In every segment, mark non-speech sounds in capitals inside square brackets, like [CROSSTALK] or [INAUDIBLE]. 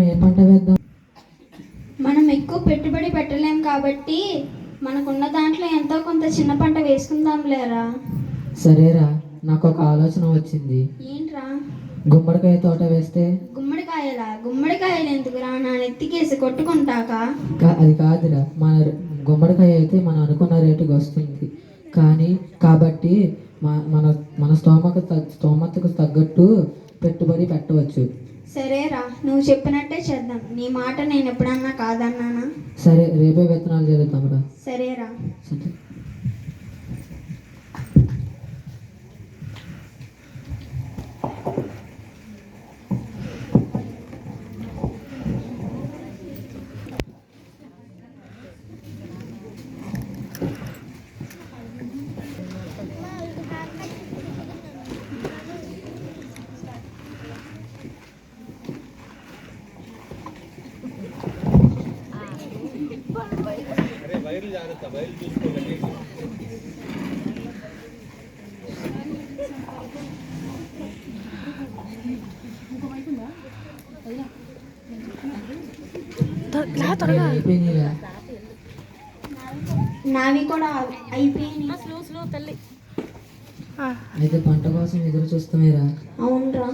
ఏ పంట వేద్దాం మనం ఎక్కువ పెట్టుబడి పెట్టలేం కాబట్టి మనకున్న దాంట్లో ఎంతో కొంత చిన్న పంట వేసుకుందాం లేరా సరేరా నాకు ఒక ఆలోచన వచ్చింది. ఏంట్రా? గుమ్మడికాయ తోట వేస్తే? గుమ్మడికాయలా? గుమ్మడికాయలు ఎందుకురా నా నెత్తికేసి కొట్టుకుంటాక? కా- అది కాదురా మన గుమ్మడికాయ అయితే మనం అనుకున్న రేటుకి వస్తుంది. కానీ కాబట్టి మా- మన మన స్తోమకు తగ్గ- స్తోమతకు తగ్గట్టు పెట్టుబడి పెట్టవచ్చు. సరేరా నువ్వు చెప్పినట్టే చేద్దాం. నీ మాట నేను ఎప్పుడన్నా కాదన్నానా? సరే రేపే విత్తనాలు చదువుతాంరా సరేరా. సరే అయిపోయినాయిరా నావి కూడా అయిపోయినాయి. అయితే పంట కోసం ఎదురు చూస్తామేరా అవునరా.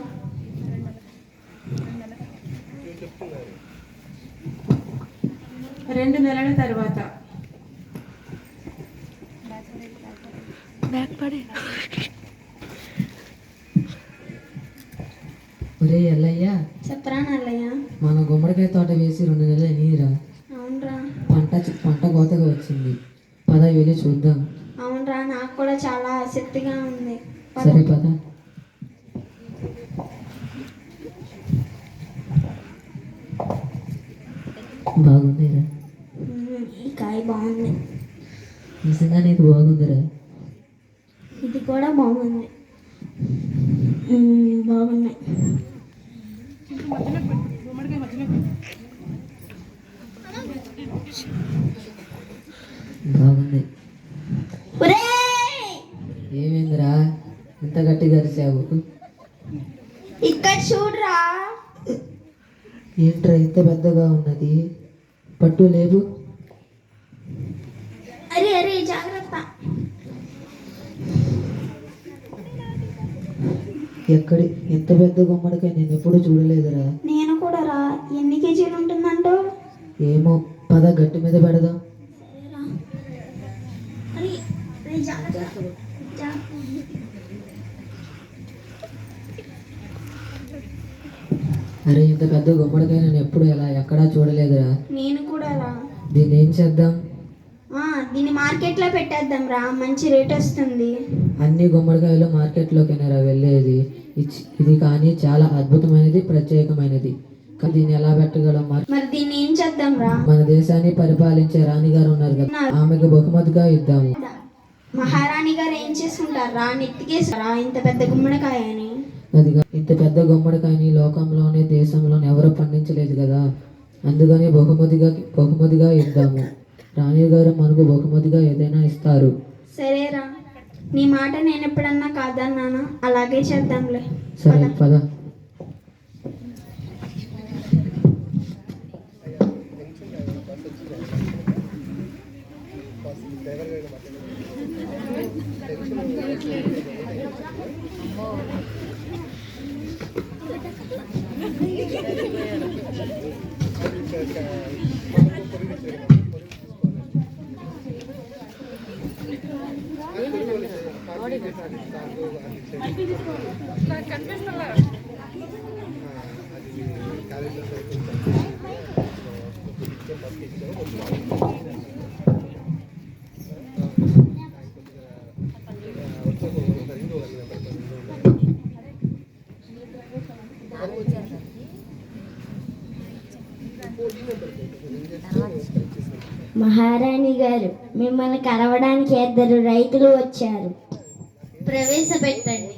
రెండు నెలల తర్వాత. ఒరే ఎల్లయ్యా చెప్పరా నల్లయ్య మన గుమ్మడికాయ తోట వేసి రెండు నెలలు అయినాయిరా. అవునరా. పంట పంట కోతగా వచ్చింది. పద వెళ్ళి చూద్దాం. అవునరా నాకు కూడా చాలా ఆసక్తిగా ఉంది. సరే పద. బాగుందిరా. ఈ కాయ బాగుంది. నిజంగా నీకు బాగుందిరా. ఇది కూడా బాగుంది. బాగున్నాయి. బాగుంది! ఏమైందిరా? ఇంత గట్టిగా అరిచావు. ఇక్కడ చూడరా. ఏంట్రా ఇంత పెద్దగా ఉన్నది? పట్టు లేవు? అరే అరే జాగ్రత్త. ఎక్కడి ఎంత పెద్ద గుమ్మడికాయ నేను ఎప్పుడు చూడలేదురా. నేను కూడా రా. ఎన్ని కేజీలు ఉంటుందంటో? ఏమో పద గట్టి మీద పెడదాం. అరే ఇంత పెద్ద గుమ్మడికాయ నేను ఎప్పుడు ఎలా ఎక్కడా చూడలేదురా. నేను కూడా రా. దీన్ని ఏం చేద్దాం? దీన్ని మార్కెట్లో పెట్టేద్దాం రా. మంచి రేట్ వస్తుంది. అన్ని గుమ్మడికాయలు మార్కెట్లోకేనారా వెళ్ళేది. ఇది కానీ చాలా అద్భుతమైనది ప్రత్యేకమైనది. దీన్ని ఎలా పెట్టగలం మరి? దీన్ని ఏం చేద్దాం రా? మన దేశాన్ని పరిపాలించే రాణిగారు ఉన్నారు కదా. ఆమెకు బహుమతిగా ఇద్దాము. మహారాణి గారు ఏం చేసుకుంటారు రా నెత్తికేసారా ఇంత పెద్ద గుమ్మడికాయ అని అదిగా ఇంత పెద్ద గుమ్మడికాయని లోకంలోనే దేశంలోనే ఎవరు పండించలేదు కదా. అందుకని బహుమతిగా బహుమతిగా ఇద్దాము. రాణి గారు మనకు బహుమతిగా ఏదైనా ఇస్తారు. సరేరా. నీ మాట నేను ఎప్పుడన్నా కాదన్నానా అలాగే చేద్దాంలే. సరే పద. [LAUGHS] మహారాణి గారు మిమ్మల్ని కలవడానికి ఇద్దరు రైతులు వచ్చారు. ప్రవేశపెట్టండి.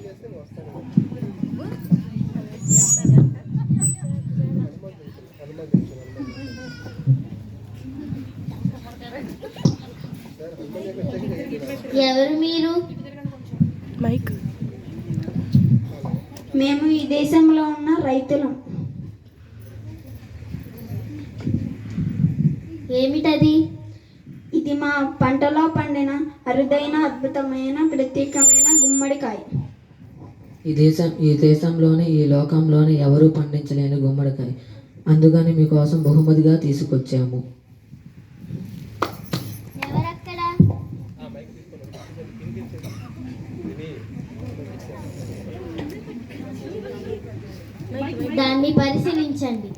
ఎవరు మీరు? మైక్. మేము ఈ దేశంలో ఉన్న రైతులం. ఏమిటది? ఇది మా పంటలో పండిన అరుదైన అద్భుతమైన ప్రత్యేకమైన గుమ్మడికాయ. ఈ దేశం ఈ దేశంలోని ఈ లోకంలోని ఎవరూ పండించలేని గుమ్మడికాయ. అందుకని మీకోసం బహుమతిగా తీసుకొచ్చాము. దాన్ని పరిశీలించండి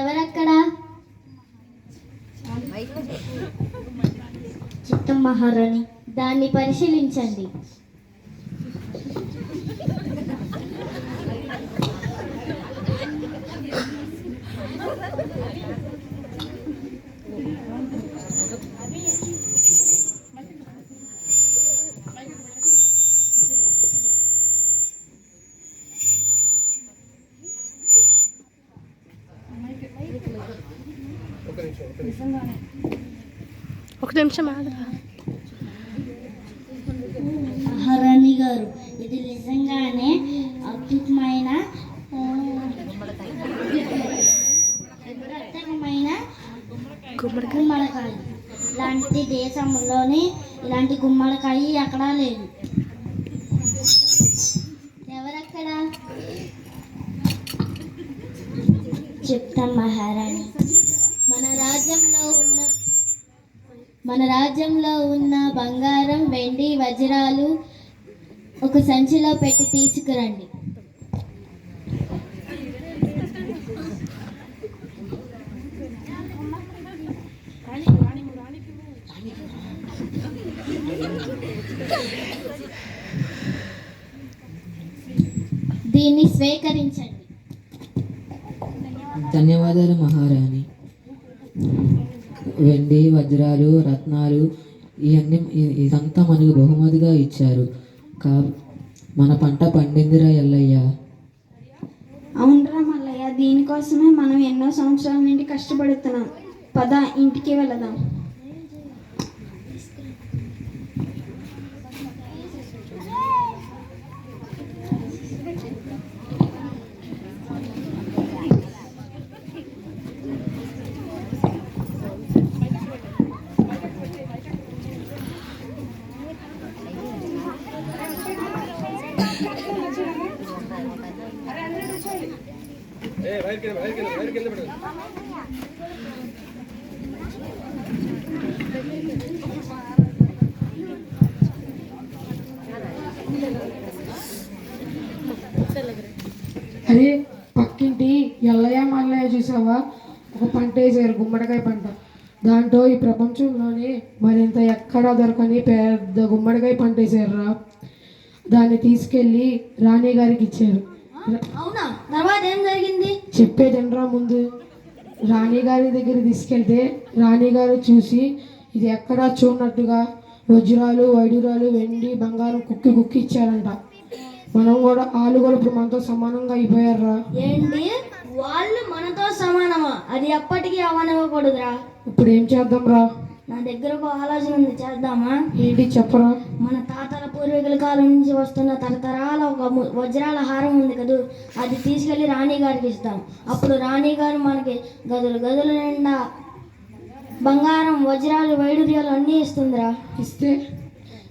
ఎవరక్కడ చిత్తం మహారాణి. దాన్ని పరిశీలించండి. ఒక నిమిషం ఆగరా మహారాణి గారు ఇది నిజంగానే అద్భుతమైన ఆ, ప్రత్యేకమైన గుమ్మడికాయ. ఇలాంటి దేశంలోని ఇలాంటి గుమ్మడికాయ ఎక్కడా లేదు. ఎవరక్కడ? చెప్తాం మహారాణి. మన రాజ్యంలో ఉన్న మన రాజ్యంలో ఉన్న బంగారం వెండి వజ్రాలు ఒక సంచిలో పెట్టి తీసుకురండి. దీన్ని స్వీకరించండి. ధన్యవాదాలు మహారాణి. వెండి వజ్రాలు రత్నాలు ఇవన్నీ ఇదంతా మనకు బహుమతిగా ఇచ్చారు. కా మన పంట పండిందిరా ఎల్లయ్య? అవునరా మల్లయ్య దీనికోసమే మనం ఎన్నో సంవత్సరాల నుండి కష్టపడుతున్నాం. పద ఇంటికి వెళదాం. అరే పక్కింటి ఎల్లయ్య మల్లయ్య చూసావా? ఒక పంట వేసారు గుమ్మడికాయ పంట. దాంట్లో ఈ ప్రపంచంలోనే మరింత ఎక్కడా దొరకని పెద్ద గుమ్మడికాయ పంట వేసారురా. దాన్ని తీసుకెళ్ళి రాణి గారికి ఇచ్చారు. అవునా? తర్వాత ఏం జరిగింది? చెప్పేదండ్రా ముందు? రాణి గారి దగ్గర తీసుకెళ్తే రాణి గారు చూసి ఇది ఎక్కడా చూడనట్టుగా వజ్రాలు వైడూరాలు వెండి బంగారం కుక్కి కుక్కి ఇచ్చారంట. మనం కూడా వాళ్ళు కూడా ఇప్పుడు మనతో సమానంగా అయిపోయారురా. ఏంటి? వాళ్ళు మనతో సమానమా? అది ఎప్పటికీ అవనివ్వకూడదురా. ఇప్పుడు ఏం చేద్దాం రా నా దగ్గర ఒక ఆలోచన ఉంది చేద్దామా? ఏంటి చెప్పరా? మన తాతల పూర్వీకుల కాలం నుంచి వస్తున్న తరతరాల ఒక వజ్రాల హారం ఉంది కదూ? అది తీసుకెళ్ళి రాణి గారికి ఇస్తాం. అప్పుడు రాణి గారు మనకి గదులు గదుల నిండా బంగారం వజ్రాలు వైడూర్యాలు అన్నీ ఇస్తుందిరా. ఇస్తే?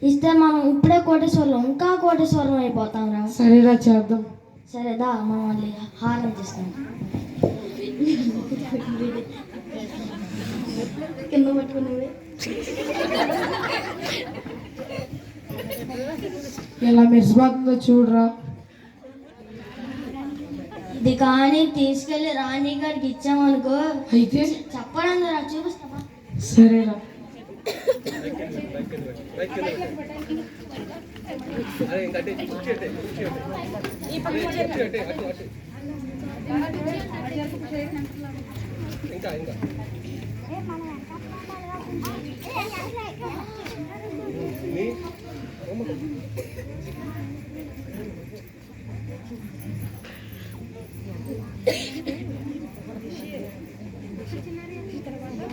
ఇస్తే మనం ఇప్పుడే కోటేశ్వరం ఇంకా కోటేశ్వరం అయిపోతాం రా. సరేరా చేద్దాం. సరేదా మనం మళ్ళీ హారం తీస్తాం కింద పట్టుకున్నవి? ఎలా మెరిసిపోతుందో చూడరా? ఇది కానీ తీసుకెళ్ళి రాణి గారికి ఇచ్చామనుకో అయితే? చెప్పడం రా చూపిస్తావా సరేరా.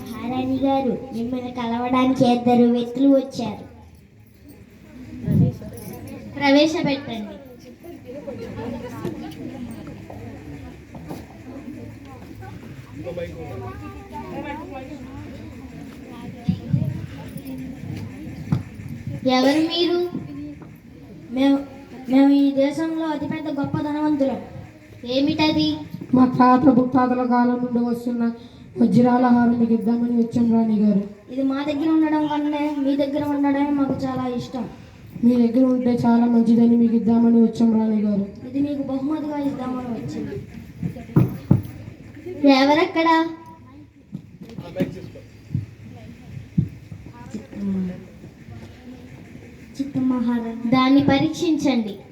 మహారాణి గారు మిమ్మల్ని కలవడానికి ఇద్దరు వ్యక్తులు వచ్చారు. ప్రవేశపెట్టండి. ఎవరు మీరు? మేము మేము ఈ దేశంలో అతిపెద్ద గొప్ప ధనవంతులం. ఏమిటది? మా తాత ముత్తాతల కాలం నుండి వస్తున్న వజ్రాల హారం మీకు ఇద్దామని వచ్చాం రాణి గారు. ఇది మా దగ్గర ఉండడం కన్నా మీ దగ్గర ఉండడమే మాకు చాలా ఇష్టం. మీ దగ్గర ఉంటే చాలా మంచిదని మీకు ఇద్దామని వచ్చాం రాణి గారు. ఇది మీకు బహుమతిగా ఇద్దామని వచ్చింది. ఎవరక్కడ? దాన్ని పరీక్షించండి. [LAUGHS]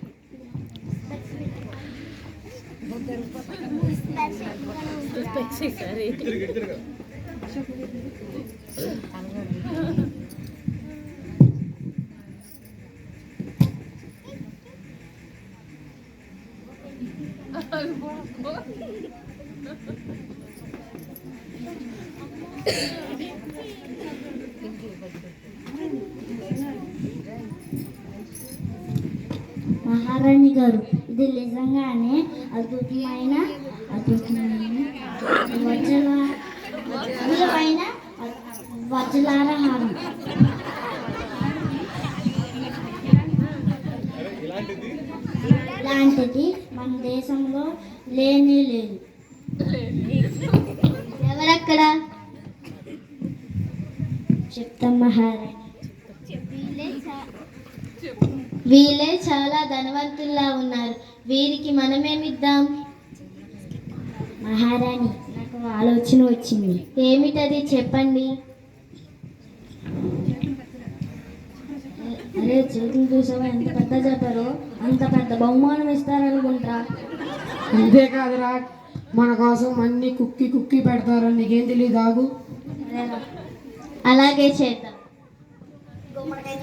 మహారాణి గారు. ఇది నిజంగానే అద్భుతమైన అద్భుతమైన వజ్ర అద్భుతమైన వజ్రాల హారం ఇలాంటిది మన దేశంలో లేనే లేదు. ఎవరక్కడ? చెప్తాం మహారాణి. వీళ్ళే చాలా ధనవంతుల్లా ఉన్నారు. వీరికి మనమేమిద్దాం? మహారాణి నాకు ఆలోచన వచ్చింది. ఏమిటది చెప్పండి. అరే చేతులు చూసావా? ఎంత పెద్ద చెప్పారో అంత పెద్ద బహుమానం ఇస్తారనుకుంటా. అంతేకాదురా మన కోసం అన్ని కుక్కి కుక్కి పెడతారు. నీకేం తెలియదు ఆగు. అలాగే చేద్దాం అరే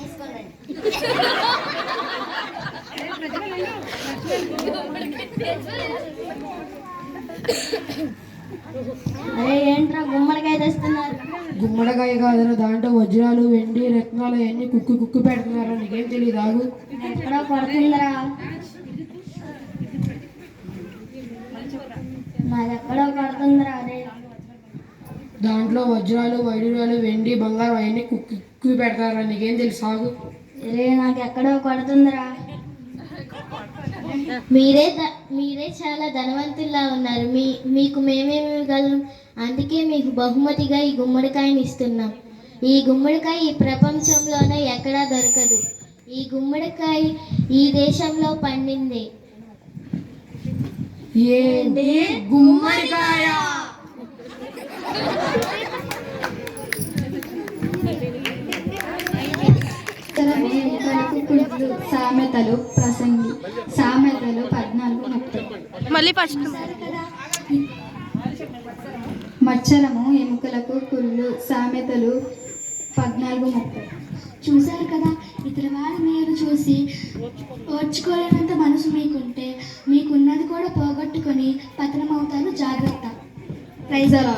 ఏంట్రా గుమ్మడికాయ తెస్తున్నారు? గుమ్మడికాయ కాదురా దాంట్లో వజ్రాలు వెండి రత్నాలు అవన్నీ కుక్కి కుక్కి పెడుతున్నారు? నీకేం తెలియదు ఆగు. ఎక్కడో ఎక్కడో దాంట్లో వజ్రాలు వైడూర్యాలు వెండి బంగారం అవన్నీ కుక్కి కుక్కి పెడతారా నీకేం తెలుసు అరే నాకు ఎక్కడో కొడుతుందిరా. మీరే మీరే చాలా ధనవంతుల్లా ఉన్నారు. మీ మీకు మేమేమి ఇవ్వగలం అందుకే మీకు బహుమతిగా ఈ గుమ్మడికాయని ఇస్తున్నాం. ఈ గుమ్మడికాయ ఈ ప్రపంచంలోనే ఎక్కడా దొరకదు. ఈ గుమ్మడికాయ ఈ దేశంలో పండింది. గుమ్మడికాయ సామెతలు ప్రసంగి సామెతలు పద్నాలుగు ముప్పై మళ్ళీ ఫస్ట్ మచ్చరము ఎముకలకు కుళ్ళు సామెతలు పద్నాలుగు ముప్పై చూశారు కదా ఇతర వారి మీరు చూసి ఓర్చుకోలేనంత మనసు మీకుంటే మీకున్నది కూడా పోగొట్టుకొని పతనమవుతారు జాగ్రత్త. ప్రైజ్ అలా